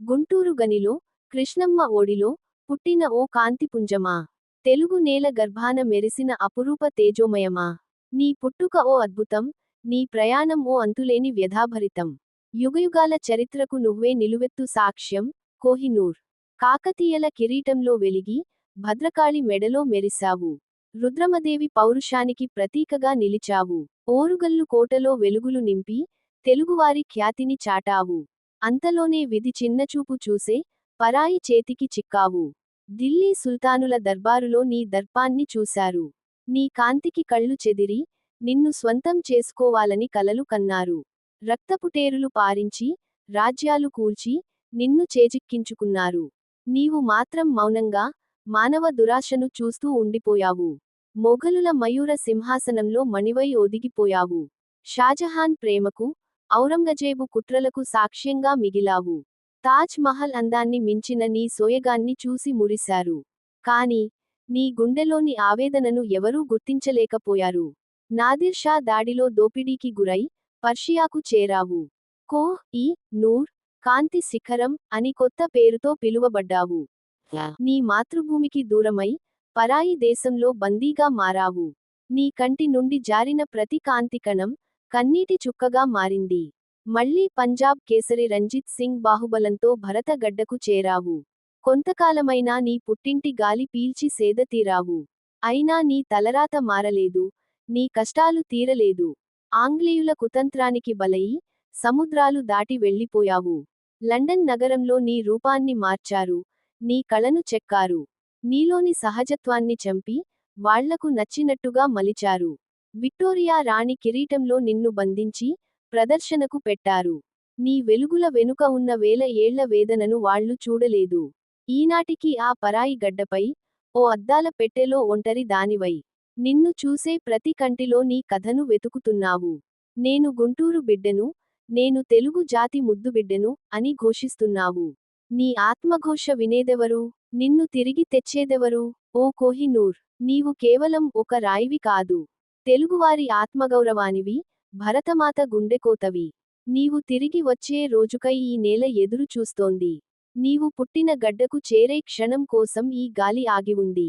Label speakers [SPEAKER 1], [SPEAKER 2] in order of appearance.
[SPEAKER 1] గుంటూరు గనిలో కృష్ణమ్మ ఓడిలో పుట్టిన ఓ కాంతిపుంజమా? తెలుగు నేల గర్భాన మెరిసిన అపురూప తేజోమయమా? నీ పుట్టుక ఓ అద్భుతం నీ ప్రయాణం ఓ అంతులేని వ్యధాభరితం. యుగయుగాల చరిత్రకు నువ్వే నిలువెత్తు సాక్ష్యం కోహినూర్. కాకతీయల కిరీటంలో వెలిగి భద్రకాళి మెడలో మెరిశావు. రుద్రమదేవి పౌరుషానికి ప్రతీకగా నిలిచావు. ఓరుగల్లు కోటలో వెలుగులు నింపి తెలుగువారి ఖ్యాతిని చాటావు. అంతలోనే విధి చిన్నచూపు చూసే పరాయి చేతికి చిక్కావు. ఢిల్లీ సుల్తానుల దర్బారులో నీ దర్పాన్ని చూశారు. నీ కాంతికి కళ్ళు చెదిరి నిన్ను స్వంతం చేసుకోవాలని కలలు కన్నారు. రక్తపుటేరులు పారించి రాజ్యాలు కూల్చి నిన్ను చేజిక్కించుకున్నారు. నీవు మాత్రం మౌనంగా మానవ దురాశను చూస్తూ ఉండిపోయావు. మొఘలుల మయూర సింహాసనంలో మణివై ఒదిగిపోయావు. షాజహాన్ ప్రేమకు ఔరంగజేబు కుట్రలకు సాక్ష్యంగా మిగిలావు. తాజ్ మహల్ అందాన్ని మించిన నీ సోయగాన్ని చూసి మురిశారు. కాని నీ గుండెలోని ఆవేదనను ఎవరూ గుర్తించలేకపోయారు. నాదిర్ షా దాడిలో దోపిడీకి గురై పర్షియాకు చేరావు. కో ఈ నూర్ కాంతి శిఖరం అని కొత్త పేరుతో పిలువబడ్డావు. నీ మాతృభూమికి దూరమై పరాయి దేశంలో బందీగా మారావు. నీ కంటి నుండి జారిన ప్రతి కాంతికణం కన్నీటి చుక్కగా మారింది. మళ్ళీ పంజాబ్ కేసరి రంజిత్ సింగ్ బాహుబలంతో భరతగడ్డకు చేరావు. కొంతకాలమైనా నీ పుట్టింటి గాలి పీల్చి సేదతీరావు అయినా నీ తలరాత మారలేదు నీ కష్టాలు తీరలేదు. ఆంగ్లేయుల కుతంత్రానికి బలయి సముద్రాలు దాటి వెళ్ళిపోయావు. లండన్ నగరంలో నీ రూపాన్ని మార్చారు నీ కళను చెక్కారు. నీలోని సహజత్వాన్ని చంపి వాళ్ళకు నచ్చినట్టుగా మలిచారు. విక్టోరియా రాణి కిరీటంలో నిన్ను బంధించి ప్రదర్శనకు పెట్టారు. నీ వెలుగుల వెనుక ఉన్న వేల ఏళ్ళ వేదనను వాళ్ళు చూడలేదు. ఈనాటికి ఆ పరాయి గడ్డపై ఓ అద్దాల పెట్టెలో ఒంటరి దానివై. నిన్ను చూసే ప్రతి కంటిలో నీ కథను వెతుకుతున్నావు. నేను గుంటూరు బిడ్డను నేను తెలుగు జాతి ముద్దు బిడ్డను అని ఘోషిస్తున్నావు. నీ ఆత్మఘోష వినేదెవరు? నిన్ను తిరిగి తెచ్చేదెవరు? ఓ కోహినూర్ నీవు కేవలం ఒక రాయివి కాదు. తెలుగువారి ఆత్మగౌరవానివి భరతమాత గుండెకోతవి నీవు తిరిగి వచ్చే రోజుకై ఈ నేల ఎదురు చూస్తోంది నీవు పుట్టిన గడ్డకు చేరే క్షణం కోసం ఈ గాలి ఆగి ఉంది.